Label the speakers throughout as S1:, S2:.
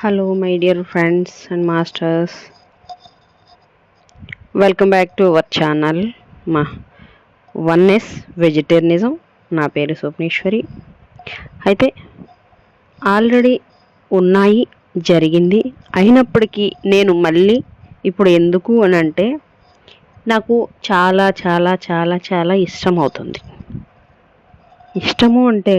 S1: Hello my dear friends and masters welcome back to our channel మా oneness vegetarianism నా పేరు స్వప్నేశ్వరి. అయితే already ఉన్నాయి జరిగింది. అయినప్పటికీ నేను మళ్ళీ ఇప్పుడు ఎందుకు అని అంటే నాకు చాలా చాలా చాలా చాలా ఇష్టం అవుతుంది. ఇష్టము అంటే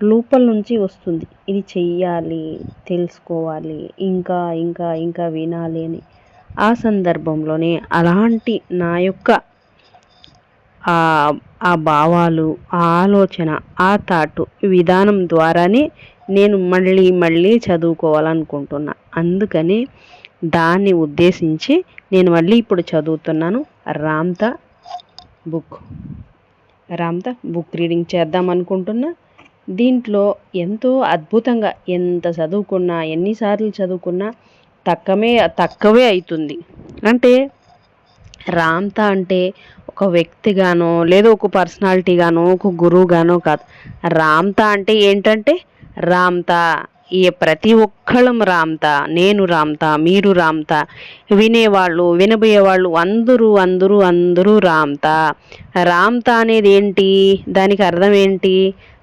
S1: లోపల నుంచి వస్తుంది. ఇది చెయ్యాలి తెలుసుకోవాలి ఇంకా ఇంకా ఇంకా వినాలి అని. ఆ సందర్భంలోనే అలాంటి నా యొక్క ఆ భావాలు ఆ ఆలోచన ఆ థాటు విధానం ద్వారానే నేను మళ్ళీ మళ్ళీ చదువుకోవాలనుకుంటున్నా. అందుకని దాన్ని ఉద్దేశించి నేను మళ్ళీ ఇప్పుడు చదువుతున్నాను Ramtha book. Ramtha book reading చేద్దాం అనుకుంటున్నా దీంట్లో ఎంతో అద్భుతంగా ఎంత చదువుకున్నా ఎన్నిసార్లు చదువుకున్నా తక్కువే తక్కువే అవుతుంది అంటే రామ్త అంటే ఒక వ్యక్తిగానో లేదా ఒక పర్సనాలిటీగానో ఒక గురువుగానో కాదు. రామ్త అంటే ఏంటంటే రామ్త ఈ ప్రతి ఒక్కళ్ళం రామ్త నేను రామ్త మీరు రామ్త వినేవాళ్ళు వినబోయేవాళ్ళు అందరూ అందరూ అందరూ రామ్త రామ్త అనేది ఏంటి? దానికి అర్థం ఏంటి?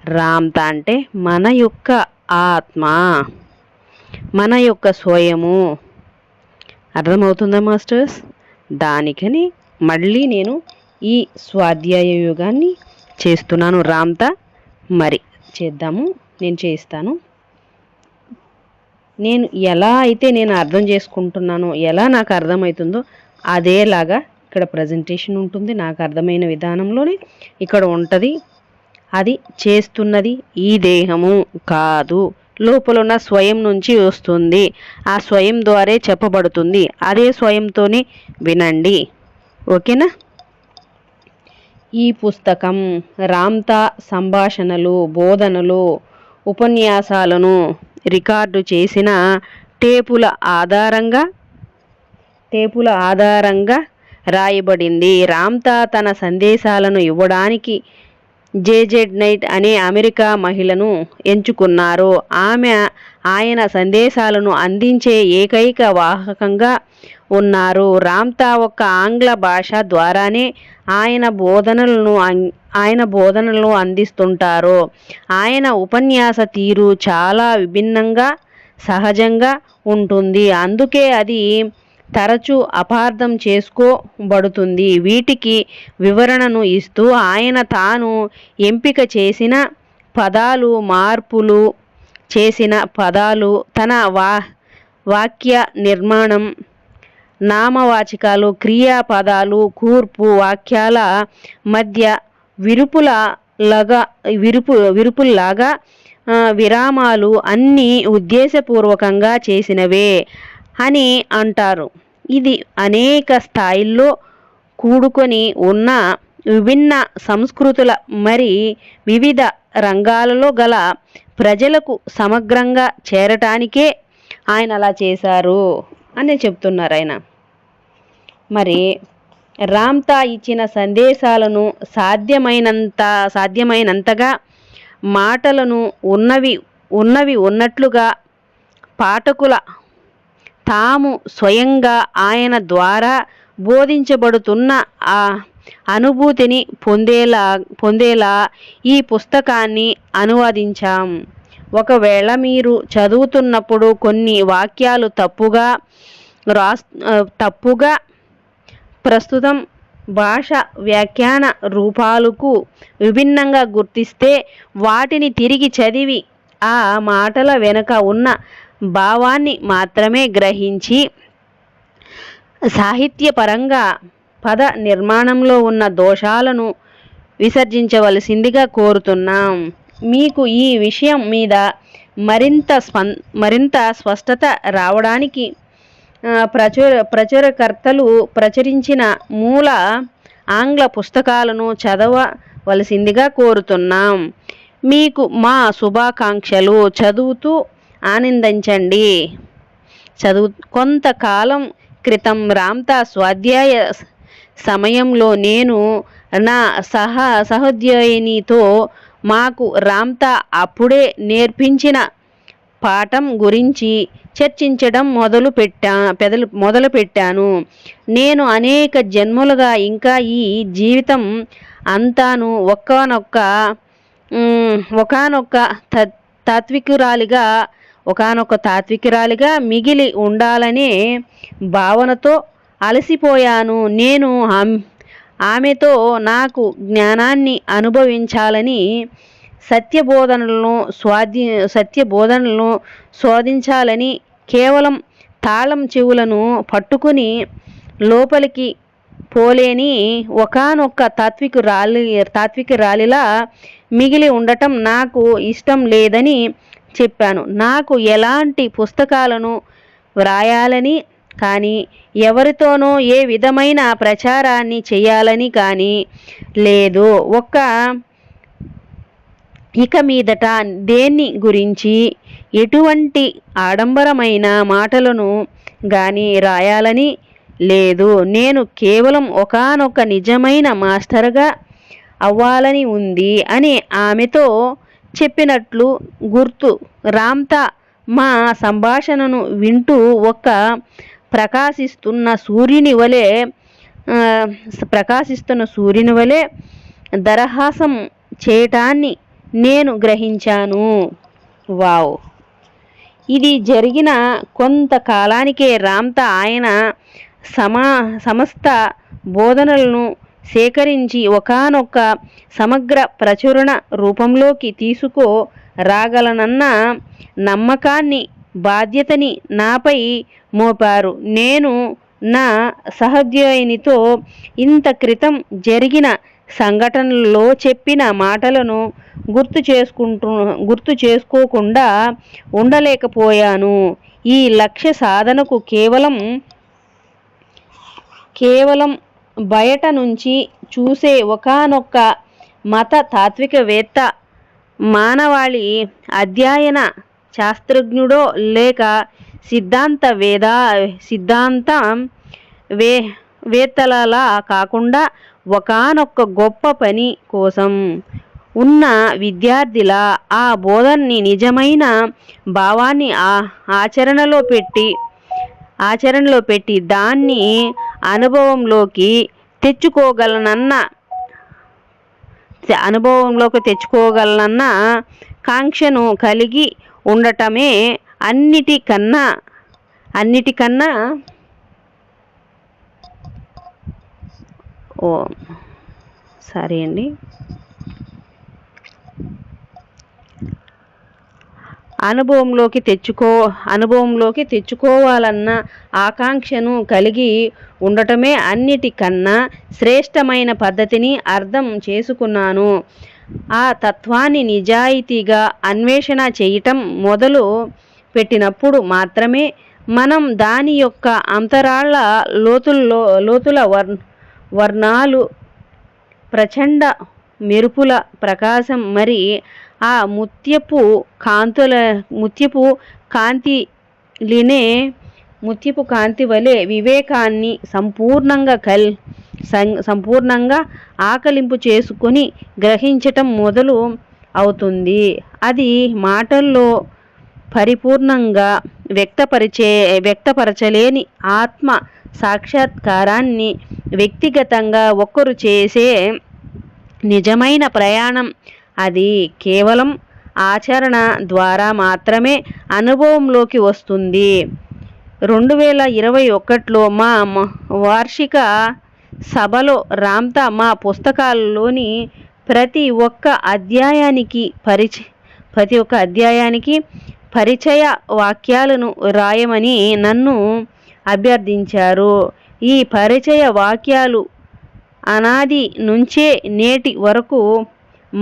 S1: రామ్త అంటే మన యొక్క ఆత్మ మన యొక్క స్వయము. అర్థమవుతుందా మాస్టర్స్? దానికని మళ్ళీ నేను ఈ స్వాధ్యాయ యోగాన్ని చేస్తున్నాను రామ్త. మరి చేద్దాము నేను చేస్తాను నేను ఎలా అయితే నేను అర్థం చేసుకుంటున్నానో ఎలా నాకు అర్థమవుతుందో అదేలాగా ఇక్కడ ప్రజెంటేషన్ ఉంటుంది. నాకు అర్థమైన విధానంలోనే ఇక్కడ ఉంటుంది. అది చేస్తున్నది ఈ దేహము కాదు. లోపలున్న స్వయం నుంచి వస్తుంది. ఆ స్వయం ద్వారే చెప్పబడుతుంది. అదే స్వయంతోనే వినండి. ఓకేనా? ఈ పుస్తకం రామ్తా సంభాషణలు బోధనలు ఉపన్యాసాలను రికార్డు చేసిన టేపుల ఆధారంగా టేపుల ఆధారంగా రాయబడింది. రామ్తా తన సందేశాలను ఇవ్వడానికి జేజెడ్ నైట్ అనే అమెరికా మహిళను ఎంచుకున్నారు. ఆమె ఆయన సందేశాలను అందించే ఏకైక వాహకంగా ఉన్నారు. రామ్తా ఒక ఆంగ్ల భాష ద్వారానే ఆయన బోధనలను ఆయన బోధనలను అందిస్తుంటారు. ఆయన ఉపన్యాస తీరు చాలా విభిన్నంగా సహజంగా ఉంటుంది. అందుకే అది తరచూ అపార్థం చేసుకోబడుతుంది. వీటికి వివరణను ఇస్తూ ఆయన తాను ఎంపిక చేసిన పదాలు మార్పులు చేసిన పదాలు తన వా వాక్య నిర్మాణం నామవాచకాలు క్రియాపదాలు కూర్పు వాక్యాల మధ్య విరుపుల లాగా విరుపు విరుపుల్లాగా విరామాలు అన్నీ ఉద్దేశపూర్వకంగా చేసినవే. అని అంటారు. ఇది అనేక స్థాయిల్లో కూడుకొని ఉన్న విభిన్న సంస్కృతుల మరి వివిధ రంగాలలో గల ప్రజలకు సమగ్రంగా చేరటానికే ఆయన అలా చేశారు అని చెప్తున్నారు ఆయన. మరి రామ్తా ఇచ్చిన సందేశాలను సాధ్యమైనంత సాధ్యమైనంతగా మాటలను ఉన్నవి ఉన్నవి ఉన్నట్లుగా పాఠకుల తాము స్వయంగా ఆయన ద్వారా బోధించబడుతున్న ఆ అనుభూతిని పొందేలా పొందేలా ఈ పుస్తకాన్ని అనువదించాం. ఒకవేళ మీరు చదువుతున్నప్పుడు కొన్ని వాక్యాలు తప్పుగా రాస్ తప్పుగా ప్రస్తుతం భాష వ్యాఖ్యాన రూపాలకు విభిన్నంగా గుర్తిస్తే వాటిని తిరిగి చదివి ఆ మాటల వెనుక ఉన్న భావాన్ని మాత్రమే గ్రహించి సాహిత్యపరంగా పద నిర్మాణంలో ఉన్న దోషాలను విసర్జించవలసిందిగా కోరుతున్నాం. మీకు ఈ విషయం మీద మరింత స్పం మరింత స్పష్టత రావడానికి ప్రచుర ప్రచురకర్తలు ప్రచురించిన మూల ఆంగ్ల పుస్తకాలను చదవవలసిందిగా కోరుతున్నాం. మీకు మా శుభాకాంక్షలు. చదువుతూ ఆనందించండి. చదువు కొంతకాలం క్రితం రామ్తా స్వాధ్యాయ సమయంలో నేను నా సహ సహోద్యోగినితో మాకు రామ్తా అప్పుడే నేర్పించిన పాఠం గురించి చర్చించడం మొదలు పెట్టా పెదలు మొదలు పెట్టాను. నేను అనేక జన్మలుగా ఇంకా ఈ జీవితం అంతాను ఒక్కనొక్క ఒకనొక్క తాత్వికురాలిగా ఒకనొక తాత్వికురాలిగా మిగిలి ఉండాలనే భావనతో అలసిపోయాను. నేను ఆమెతో నాకు జ్ఞానాన్ని అనుభవించాలని సత్యబోధనలను స్వాధీ సత్యబోధనలను శోధించాలని కేవలం తాళం చెవులను పట్టుకుని లోపలికి పోలేని ఒకనొక్క తాత్విక రాలి తాత్విక రాలిలా మిగిలి ఉండటం నాకు ఇష్టం లేదని చెప్పాను. నాకు ఎలాంటి పుస్తకాలను వ్రాయాలని కానీ ఎవరితోనో ఏ విధమైన ప్రచారాన్ని చేయాలని కానీ లేదు. ఒక్క ఇక మీదట దేన్ని గురించి ఎటువంటి ఆడంబరమైన మాటలను కానీ రాయాలని లేదు. నేను కేవలం ఒకనొక నిజమైన మాస్టర్గా అవ్వాలని ఉంది అని ఆమెతో చెప్పినట్లు గుర్తు. రామ్తా మా సంభాషణను వింటూ ఒక ప్రకాశిస్తున్న సూర్యుని వలె ప్రకాశిస్తున్న సూర్యుని వలె దరహాసం చేయటాన్ని నేను గ్రహించాను. వావ్! ఇది జరిగిన కొంతకాలానికే రామ్త ఆయన సమా సమస్త బోధనలను సేకరించి ఒకనొక సమగ్ర ప్రచురణ రూపంలోకి తీసుకో రాగలనన్న నమ్మకాన్ని బాధ్యతని నాపై మోపారు. నేను నా సహోద్యోగినితో ఇంత క్రితం జరిగిన సంఘటనలో చెప్పిన మాటలను గుర్తు చేసుకుంటు గుర్తు చేసుకోకుండా ఉండలేకపోయాను. ఈ లక్ష్య సాధనకు కేవలం కేవలం బయట నుంచి చూసే ఒకనొక్క మత తాత్వికవేత్త మానవాళి అధ్యయన శాస్త్రజ్ఞుడో లేక సిద్ధాంత వేద సిద్ధాంతం వే వేత్తలలా కాకుండా ఒకనొక్క గొప్ప పని కోసం ఉన్న విద్యార్థుల ఆ బోధనని నిజమైన భావాన్ని ఆచరణలో పెట్టి ఆచరణలో పెట్టి దాన్ని అనుభవంలోకి తెచ్చుకోగలనన్న అనుభవంలోకి తెచ్చుకోగలనన్న కాంక్షను కలిగి ఉండటమే అన్నిటికన్నా అన్నిటికన్నా ఓ సరే అండి. అనుభవంలోకి తెచ్చుకో అనుభవంలోకి తెచ్చుకోవాలన్న ఆకాంక్షను కలిగి ఉండటమే అన్నిటికన్నా శ్రేష్టమైన పద్ధతిని అర్థం చేసుకున్నాను. ఆ తత్వాన్ని నిజాయితీగా అన్వేషణ చేయటం మొదలు పెట్టినప్పుడు మాత్రమే మనం దాని యొక్క అంతరాళ్ళ లోతుల్లో లోతుల వర్ వర్ణాలు ప్రచండ మెరుపుల ప్రకాశం మరి ఆ ముత్యపు కాంతుల ముత్యపు కాంతి లినే ముత్యపు కాంతి వలె వివేకాన్ని సంపూర్ణంగా కల్ సంపూర్ణంగా ఆకలింపు చేసుకొని గ్రహించటం మొదలు అవుతుంది. అది మాటల్లో పరిపూర్ణంగా వ్యక్తపరిచే వ్యక్తపరచలేని ఆత్మ సాక్షాత్కారాన్ని వ్యక్తిగతంగా ఒకరు చేసే నిజమైన ప్రయాణం అది కేవలం ఆచరణ ద్వారా మాత్రమే అనుభవంలోకి వస్తుంది. రెండు వేల ఇరవై ఒకటిలో మా వార్షిక సభలో రామ్తా మా పుస్తకాల్లోని ప్రతి ఒక్క అధ్యాయానికి పరిచ ప్రతి ఒక్క అధ్యాయానికి పరిచయ వాక్యాలను రాయమని నన్ను అభ్యర్థించారు. ఈ పరిచయ వాక్యాలు అనాది నుంచే నేటి వరకు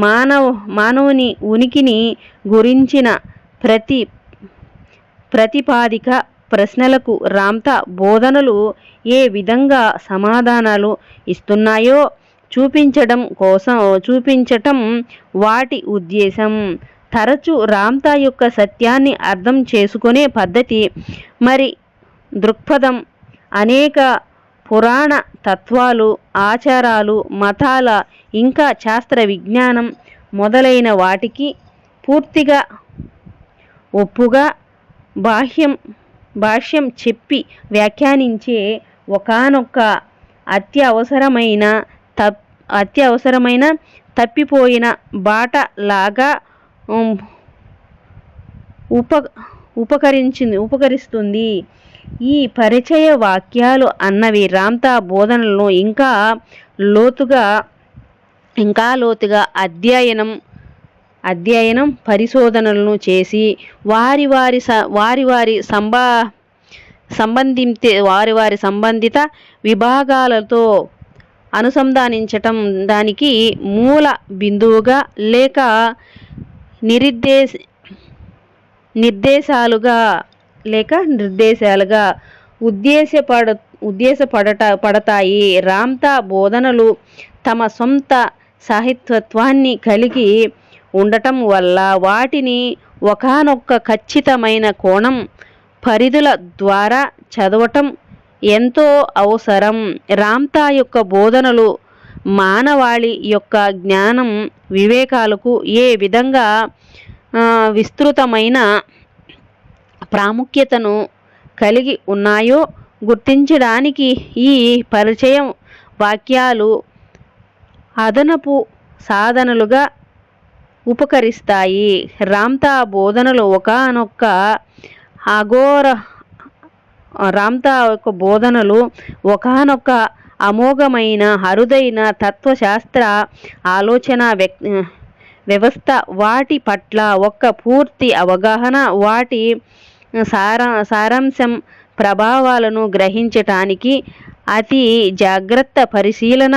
S1: మానవ మానవుని ఉనికిని గురించిన ప్రతి ప్రతిపాదిక ప్రశ్నలకు రాంత బోధనలు ఏ విధంగా సమాధానాలు ఇస్తున్నాయో చూపించడం కోసం చూపించటం వాటి ఉద్దేశం. తరచు రామ్తా యొక్క సత్యాన్ని అర్థం చేసుకునే పద్ధతి మరి దృక్పథం అనేక పురాణ తత్వాలు ఆచారాలు మతాల ఇంకా శాస్త్ర విజ్ఞానం మొదలైన వాటికి పూర్తిగా ఒప్పుగా బాహ్యం భాష్యం చెప్పి వ్యాఖ్యానించే ఒకానొక అత్యవసరమైన తప్ అత్యవసరమైన తప్పిపోయిన బాట లాగా ఉప ఉపకరించింది ఉపకరిస్తుంది. ఈ పరిచయ వాక్యాలు అన్నవి రామ్తా బోధనలను ఇంకా లోతుగా ఇంకా లోతుగా అధ్యయనం అధ్యయనం పరిశోధనలను చేసి వారి వారి స వారి వారి సంబా సంబంధిత వారి వారి సంబంధిత విభాగాలతో అనుసంధానించటం దానికి మూల బిందువుగా లేక నిరుద్దేశ నిర్దేశాలుగా లేక నిర్దేశాలుగా ఉద్దేశపడ ఉద్దేశపడట పడతాయి. రామ్తా బోధనలు తమ సొంత సాహిత్యత్వాన్ని కలిగి ఉండటం వల్ల వాటిని ఒకానొక ఖచ్చితమైన కోణం పరిధుల ద్వారా చదవటం ఎంతో అవసరం. రామ్తా యొక్క బోధనలు మానవాళి యొక్క జ్ఞానం వివేకాలకు ఏ విధంగా విస్తృతమైన ప్రాముఖ్యతను కలిగి ఉన్నాయో గుర్తించడానికి ఈ పరిచయం వాక్యాలు అదనపు సాధనలుగా ఉపకరిస్తాయి. రామ్తా బోధనలు ఒకానొక్క అఘోర రామ్తా యొక్క బోధనలు ఒకానొక అమోఘమైన అరుదైన తత్వశాస్త్ర ఆలోచన వ్యక్ వ్యవస్థ వాటి పట్ల ఒక పూర్తి అవగాహన వాటి సారా సారాంశం ప్రభావాలను గ్రహించటానికి అతి జాగ్రత్త పరిశీలన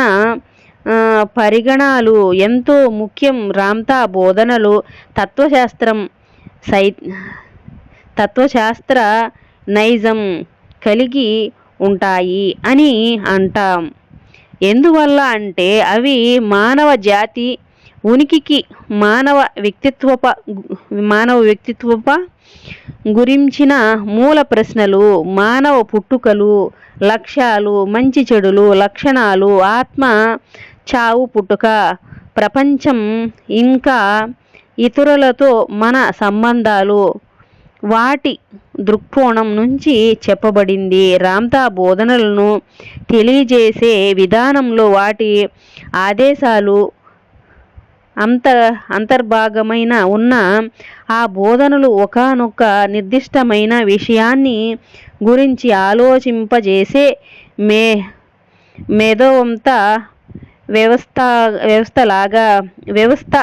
S1: పరిగణాలు ఎంతో ముఖ్యం. రామ్తా బోధనలు తత్వశాస్త్రం సై తత్వశాస్త్ర నైజం కలిగి ఉంటాయి అని అంటాం. ఎందువల్ల అంటే అవి మానవ జాతి ఉనికికి మానవ వ్యక్తిత్వప మానవ వ్యక్తిత్వప గురించిన మూల ప్రశ్నలు మానవ పుట్టుకలు లక్ష్యాలు మంచి చెడులు లక్షణాలు ఆత్మ చావు పుట్టుక ప్రపంచం ఇంకా ఇతరులతో మన సంబంధాలు. వాటి దృక్కోణం నుంచి చెప్పబడింది. రామ్తా బోధనలను తెలియజేసే విధానంలో వాటి ఆదేశాలు అంత అంతర్భాగమైన ఉన్న ఆ బోధనలు ఒకానొక నిర్దిష్టమైన విషయాన్ని గురించి ఆలోచింపజేసే మే మేధోవంత వ్యవస్థ వ్యవస్థలాగా వ్యవస్థ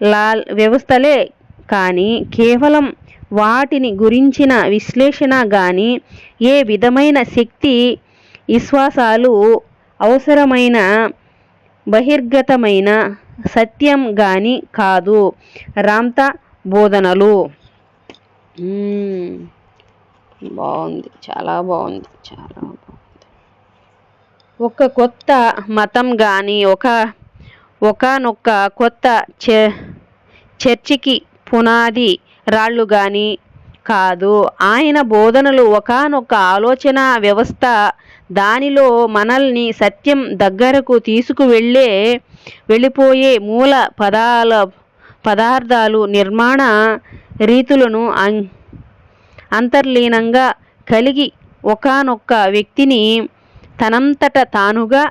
S1: లా వ్యవస్థలే కానీ కేవలం వాటిని గురించిన విశ్లేషణ కానీ ఏ విధమైన శక్తి విశ్వాసాలు అవసరమైన బహిర్గతమైన సత్యం గాని కాదు. రాంత బోధనలు. బాగుంది. చాలా బాగుంది. చాలా బాగుంది. ఒక కొత్త మతం కానీ ఒక ఒకనొక్క కొత్త చ చర్చికి పునాది రాళ్ళు కానీ కాదు. ఆయన బోధనలు ఒకనొక ఆలోచన వ్యవస్థ. దానిలో మనల్ని సత్యం దగ్గరకు తీసుకువెళ్ళే వెళ్ళిపోయే మూల పదాల పదార్థాలు నిర్మాణ రీతులను అంతర్లీనంగా కలిగి ఒకనొక్క వ్యక్తిని తనంతట తానుగా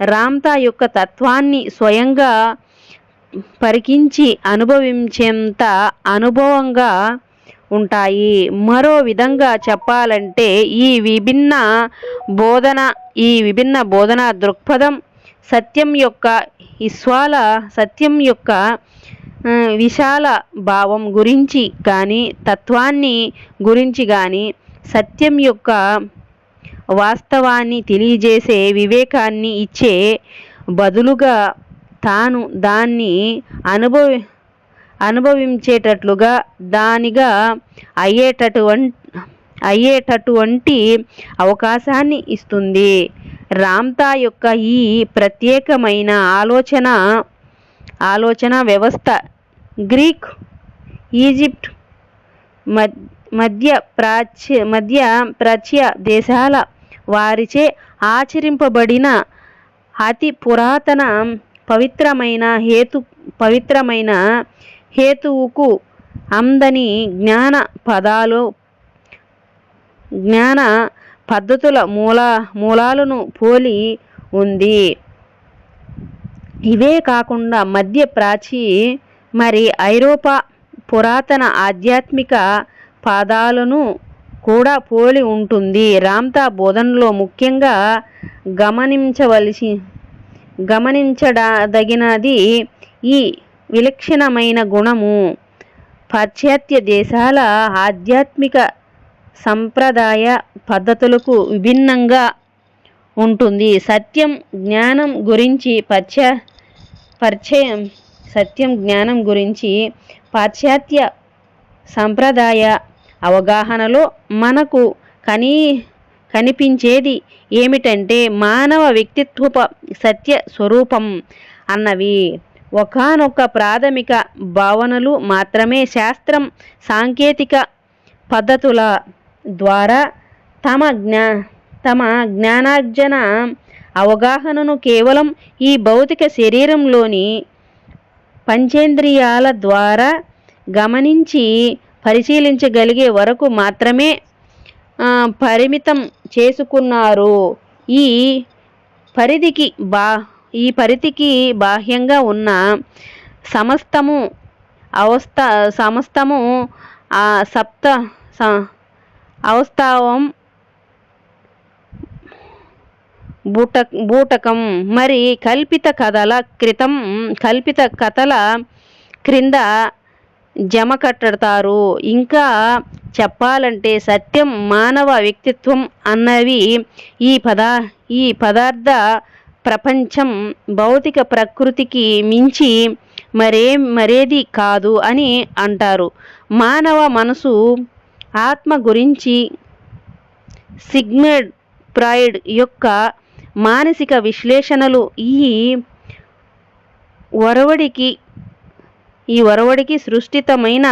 S1: రామ్తా యొక్క తత్వాన్ని స్వయంగా పరికించి అనుభవించేంత అనుభవంగా ఉంటాయి. మరో విధంగా చెప్పాలంటే ఈ విభిన్న బోధన ఈ విభిన్న బోధన దృక్పథం సత్యం యొక్క ఇస్వాల సత్యం యొక్క విశాల భావం గురించి కానీ తత్వాన్ని గురించి కానీ సత్యం యొక్క వాస్తవాన్ని తెలియజేసే వివేకాన్ని ఇచ్చే బదులుగా తాను దాన్ని అనుభవి అనుభవించేటట్లుగా దానిగా అయ్యేటటువంటి అయ్యేటటువంటి అవకాశాన్ని ఇస్తుంది. రామ్తా యొక్క ఈ ప్రత్యేకమైన ఆలోచన ఆలోచన వ్యవస్థ గ్రీక్ ఈజిప్ట్ మధ్య ప్రాచ్య మధ్య ప్రాచ్య దేశాల వారిచే ఆచరింపబడిన అతి పురాతన పవిత్రమైన హేతు పవిత్రమైన హేతువుకు అందని జ్ఞాన పదాలు జ్ఞాన పద్ధతుల మూల మూలాలను పోలి ఉంది. ఇవే కాకుండా మధ్య ప్రాచీ మరి ఐరోపా పురాతన ఆధ్యాత్మిక పాదాలను కూడా పోలి ఉంటుంది. రామ్తా బోధనలో ముఖ్యంగా గమనించవలసి గమనించదగినది ఈ విలక్షణమైన గుణము. పాశ్చాత్య దేశాల ఆధ్యాత్మిక సంప్రదాయ పద్ధతులకు విభిన్నంగా ఉంటుంది. సత్యం జ్ఞానం గురించి పశ్చ పరిచయం సత్యం జ్ఞానం గురించి పాశ్చాత్య సంప్రదాయ అవగాహనలో మనకు కనీ కనిపించేది ఏమిటంటే మానవ వ్యక్తిత్వప సత్య స్వరూపం అన్నవి. ఒకానొక ప్రాథమిక భావనలు మాత్రమే శాస్త్రం సాంకేతిక పద్ధతుల ద్వారా తమ జ్ఞా తమ జ్ఞానార్జన అవగాహనను కేవలం ఈ భౌతిక శరీరంలోని పంచేంద్రియాల ద్వారా గమనించి పరిశీలించగలిగే వరకు మాత్రమే పరిమితం చేసుకున్నారు. ఈ పరిధికి బా ఈ పరిధికి బాహ్యంగా ఉన్న సమస్తము అవస్థ సమస్తము ఆ సప్త అవస్తావం బూట బూటకం మరి కల్పిత కథల క్రితం కల్పిత కథల క్రింద జమ కట్టడతారు. ఇంకా చెప్పాలంటే సత్యం మానవ వ్యక్తిత్వం అన్నవి ఈ పదా ఈ పదార్థ ప్రపంచం భౌతిక ప్రకృతికి మించి మరే మరేది కాదు అని అంటారు. మానవ మనసు ఆత్మ గురించి సిగ్మెడ్ ఫ్రాయిడ్ యొక్క మానసిక విశ్లేషణలు ఈ ఒరవడికి ఈ ఒరవడికి సృష్టితమైన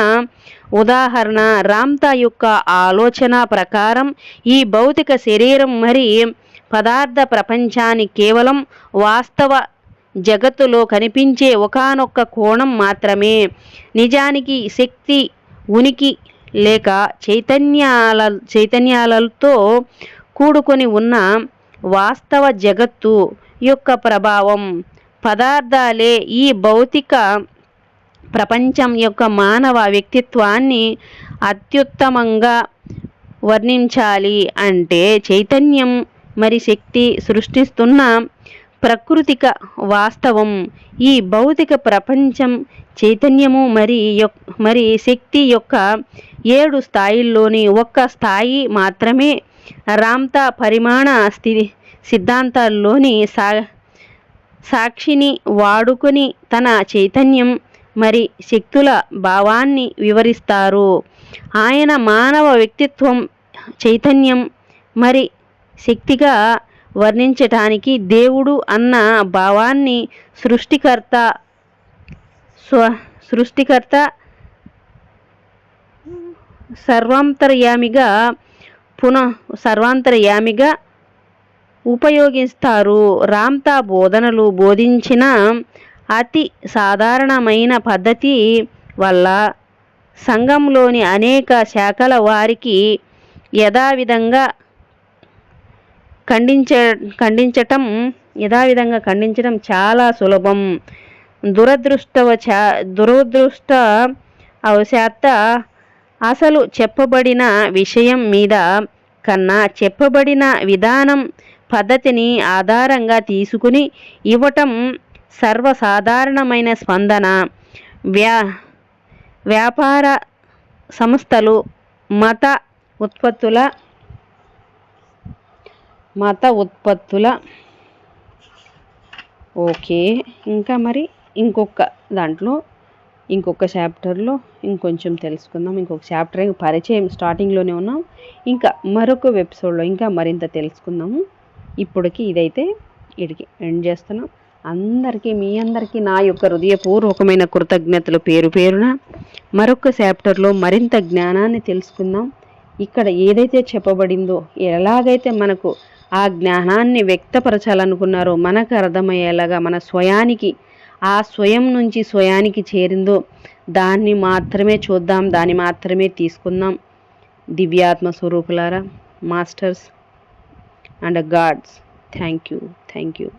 S1: ఉదాహరణ రామ్తా యొక్క ఆలోచన ప్రకారం ఈ భౌతిక శరీరం మరి పదార్థ ప్రపంచాన్ని కేవలం వాస్తవ జగత్తులో కనిపించే ఒకానొక్క కోణం మాత్రమే. నిజానికి శక్తి ఉనికి లేక చైతన్యాల చైతన్యాలతో కూడుకొని ఉన్న వాస్తవ జగత్తు యొక్క ప్రభావం పదార్థాలే ఈ భౌతిక ప్రపంచం యొక్క మానవ వ్యక్తిత్వాన్ని అత్యుత్తమంగా వర్ణించాలి అంటే చైతన్యం మరి శక్తి సృష్టిస్తున్న ప్రకృతిక వాస్తవం. ఈ భౌతిక ప్రపంచం చైతన్యము మరి యొక్క మరి శక్తి యొక్క ఏడు స్థాయిల్లోని ఒక్క స్థాయి మాత్రమే రామ్తా పరిమాణ స్థితి సిద్ధాంతాల్లోని సా సాక్షిని వాడుకొని తన చైతన్యం మరి శక్తుల భావాన్ని వివరిస్తారు. ఆయన మానవ వ్యక్తిత్వం చైతన్యం మరి శక్తిగా వర్ణించటానికి దేవుడు అన్న భావాన్ని సృష్టికర్త స్వ సృష్టికర్త సర్వాంతర్యామిగా పునః సర్వాంతర్యామిగా ఉపయోగిస్తారు. రామ్తా బోధనలు బోధించిన అతి సాధారణమైన పద్ధతి వల్ల సంఘంలోని అనేక శాఖల వారికి యథావిధంగా ఖండించ ఖండించటం యథావిధంగా ఖండించడం చాలా సులభం. దురదృష్టవచ దురదృష్ట అవశాత్త అసలు చెప్పబడిన విషయం మీద కన్నా చెప్పబడిన విధానం పద్ధతిని ఆధారంగా తీసుకుని ఇవ్వటం సర్వసాధారణమైన స్పందన. వ్యా వ్యాపార సంస్థలు మత ఉత్పత్తుల మత ఉత్పత్తుల ఓకే ఇంకా మరి ఇంకొక దాంట్లో ఇంకొక చాప్టర్లో ఇంకొంచెం తెలుసుకుందాం. ఇంకొక చాప్టర్ పరిచయం స్టార్టింగ్లోనే ఉన్నాం. ఇంకా మరొక ఎపిసోడ్లో ఇంకా మరింత తెలుసుకుందాము. ఇప్పటికి ఇదైతే ఇడికి ఎండ్ చేస్తున్నాం. అందరికీ మీ అందరికీ నా యొక్క హృదయపూర్వకమైన కృతజ్ఞతలు పేరు పేరున మరొక చాప్టర్లో మరింత జ్ఞానాన్ని తెలుసుకుందాం. ఇక్కడ ఏదైతే చెప్పబడిందో ఎలాగైతే మనకు ఆ జ్ఞానాన్ని వ్యక్తపరచాలనుకున్నారో మనకు అర్థమయ్యేలాగా మన స్వయానికి ఆ స్వయం నుంచి స్వయానికి చేరిందో దాన్ని మాత్రమే చూద్దాం దాన్ని మాత్రమే తీసుకుందాం. దివ్యాత్మ స్వరూపులారా masters and gods thank you thank you.